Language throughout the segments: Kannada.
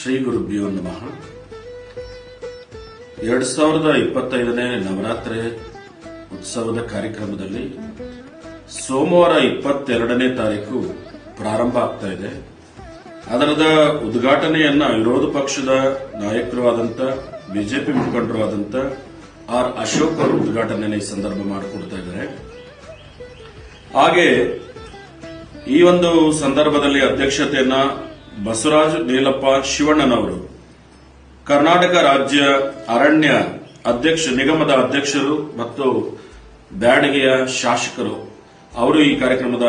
ಶ್ರೀ ಗುರುಭ್ಯೋ ನಮಃ. ಎರಡ್ ಸಾವಿರದ ಇಪ್ಪತ್ತೈದನೇ ನವರಾತ್ರಿ ಉತ್ಸವದ ಕಾರ್ಯಕ್ರಮದಲ್ಲಿ ಸೋಮವಾರ ಇಪ್ಪತ್ತೆರಡನೇ ತಾರೀಕು ಪ್ರಾರಂಭ ಆಗ್ತಾ ಇದೆ. ಅದರದ ಉದ್ಘಾಟನೆಯನ್ನ ವಿರೋಧ ಪಕ್ಷದ ನಾಯಕರು ಆದಂತ, ಬಿಜೆಪಿ ಮುಖಂಡರು ಆದಂತ ಆರ್ ಅಶೋಕ್ ಅವರು ಉದ್ಘಾಟನೆ ಈ ಸಂದರ್ಭ ಮಾಡಿಕೊಡ್ತಾ ಇದ್ದಾರೆ. ಹಾಗೆ ಈ ಒಂದು ಸಂದರ್ಭದಲ್ಲಿ ಅಧ್ಯಕ್ಷತೆಯನ್ನ ಬಸವರಾಜ್ ನೀಲಪ್ಪ ಶಿವಣ್ಣನವರು. ಕರ್ನಾಟಕ ರಾಜ್ಯ ಅರಣ್ಯ ಅಧ್ಯಕ್ಷ, ನಿಗಮದ ಅಧ್ಯಕ್ಷರು ಮತ್ತು ಬ್ಯಾಡಗಿಯ ಶಾಸಕರು. ಅವರು ಈ ಕಾರ್ಯಕ್ರಮದ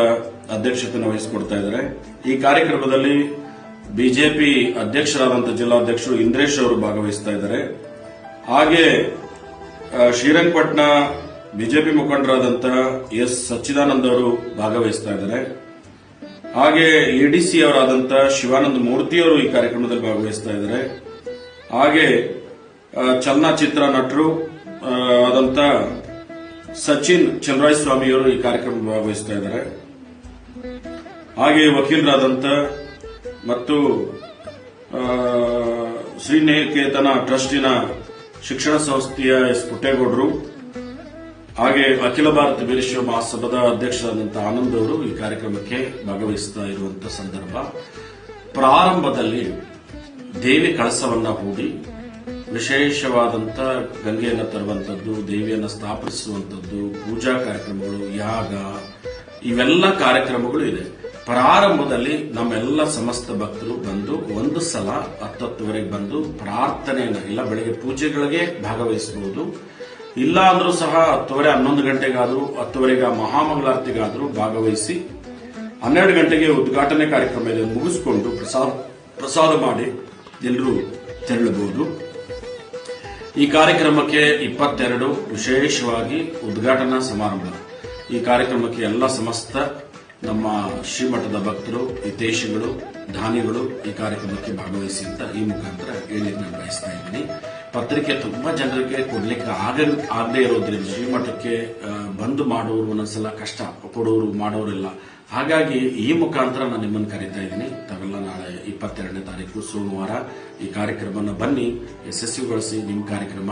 ಅಧ್ಯಕ್ಷತೆಯನ್ನು ವಹಿಸಿಕೊಡ್ತಾ ಇದ್ದಾರೆ. ಈ ಕಾರ್ಯಕ್ರಮದಲ್ಲಿ ಬಿಜೆಪಿ ಅಧ್ಯಕ್ಷರಾದಂತಹ ಜಿಲ್ಲಾಧ್ಯಕ್ಷರು ಇಂದ್ರೇಶ್ ಅವರು ಭಾಗವಹಿಸ್ತಾ ಇದ್ದಾರೆ. ಹಾಗೆ ಶ್ರೀರಂಗಪಟ್ಟಣ ಬಿಜೆಪಿ ಮುಖಂಡರಾದಂತಹ ಎಸ್ ಸಚ್ಚಿದಾನಂದ ಅವರು ಭಾಗವಹಿಸ್ತಾ ಇದ್ದಾರೆ. ಹಾಗೆ ಎಡಿಸಿ ಅವರಾದಂತ ಶಿವಾನಂದ ಮೂರ್ತಿಯವರು ಈ ಕಾರ್ಯಕ್ರಮದಲ್ಲಿ ಭಾಗವಹಿಸ್ತಾ ಇದ್ದಾರೆ. ಹಾಗೆ ಚಲನಚಿತ್ರ ನಟರು ಆದಂತ ಸಚಿನ್ ಚಂದ್ರಾಯ ಸ್ವಾಮಿಯವರು ಈ ಕಾರ್ಯಕ್ರಮ ಭಾಗವಹಿಸ್ತಾ ಇದ್ದಾರೆ. ಹಾಗೆ ವಕೀಲರಾದಂತ ಮತ್ತು ಶ್ರೀ ಶ್ರೀನಿಕೇತನ ಟ್ರಸ್ಟಿನ ಶಿಕ್ಷಣ ಸಂಸ್ಥೆಯ ಎಸ್ ಪುಟ್ಟೇಗೌಡರು ಹಾಗೆ ಅಖಿಲ ಭಾರತ ವೀರಶೈವ ಮಹಾಸಭಾದ ಅಧ್ಯಕ್ಷರಾದಂತಹ ಆನಂದ್ ಅವರು ಈ ಕಾರ್ಯಕ್ರಮಕ್ಕೆ ಭಾಗವಹಿಸ್ತಾ ಇರುವಂತಹ ಸಂದರ್ಭ. ಪ್ರಾರಂಭದಲ್ಲಿ ದೇವಿ ಕಳಸವನ್ನ ಹೂಡಿ ವಿಶೇಷವಾದಂತ ಗಂಗೆಯನ್ನು ತರುವಂತದ್ದು, ದೇವಿಯನ್ನು ಸ್ಥಾಪಿಸುವಂತದ್ದು, ಪೂಜಾ ಕಾರ್ಯಕ್ರಮಗಳು, ಯಾಗ, ಇವೆಲ್ಲ ಕಾರ್ಯಕ್ರಮಗಳು ಇದೆ. ಪ್ರಾರಂಭದಲ್ಲಿ ನಮ್ಮೆಲ್ಲ ಸಮಸ್ತ ಭಕ್ತರು ಬಂದು ಒಂದು ಸಲ ಹತ್ತತ್ತುವರೆಗೆ ಬಂದು ಪ್ರಾರ್ಥನೆಯನ್ನ, ಇಲ್ಲ ಬೆಳಗ್ಗೆ ಪೂಜೆಗಳಿಗೆ ಭಾಗವಹಿಸಬಹುದು ಇಲ್ಲ ಅಂದ್ರೂ ಸಹ ಹತ್ತುವರೆ ಹನ್ನೊಂದು ಗಂಟೆಗಾದರೂ, ಹತ್ತುವರೆಗೆ ಮಹಾಮಂಗಳಾರತಿಗಾದರೂ ಭಾಗವಹಿಸಿ, ಹನ್ನೆರಡು ಗಂಟೆಗೆ ಉದ್ಘಾಟನೆ ಕಾರ್ಯಕ್ರಮ ಇದೆ ಮುಗಿಸಿಕೊಂಡು ಪ್ರಸಾದ ಪ್ರಸಾದ ಮಾಡಿ ಎಲ್ಲರೂ ತೆರಳಬಹುದು. ಈ ಕಾರ್ಯಕ್ರಮಕ್ಕೆ ಇಪ್ಪತ್ತೆರಡು ವಿಶೇಷವಾಗಿ ಉದ್ಘಾಟನಾ ಸಮಾರಂಭ. ಈ ಕಾರ್ಯಕ್ರಮಕ್ಕೆ ಎಲ್ಲ ಸಮಸ್ತ ನಮ್ಮ ಶ್ರೀಮಠದ ಭಕ್ತರು ಹಿತೇಶಿಗಳು ದಾನಿಗಳು ಈ ಕಾರ್ಯಕ್ರಮಕ್ಕೆ ಭಾಗವಹಿಸಿ ಅಂತ ಈ ಮುಖಾಂತರ ಹೇಳಿ ನಾನು ಬಯಸ್ತಾ ಇದ್ದೀನಿ. ಪತ್ರಿಕೆ ತುಂಬಾ ಜನರಿಗೆ ಕೊಡ್ಲಿಕ್ಕೆ ಆಗ ಆಗದೆ ಇರೋದ್ರಿಂದ ಶ್ರೀಮಠಕ್ಕೆ ಮಠಕ್ಕೆ ಬಂದು ಮಾಡೋರು ಒಂದೊಂದ್ಸಲ ಕಷ್ಟ ಕೊಡೋರು ಮಾಡೋರಿಲ್ಲ. ಹಾಗಾಗಿ ಈ ಮುಖಾಂತರ ನಾನು ನಿಮ್ಮನ್ನು ಕರೀತಾ ಇದ್ದೀನಿ. ತಾವೆಲ್ಲ ನಾಳೆ ಇಪ್ಪತ್ತೆರಡನೇ ತಾರೀಕು ಸೋಮವಾರ ಈ ಕಾರ್ಯಕ್ರಮನ ಬನ್ನಿ, ಯಶಸ್ವಿಗೊಳಿಸಿ ನಿಮ್ಮ ಕಾರ್ಯಕ್ರಮ.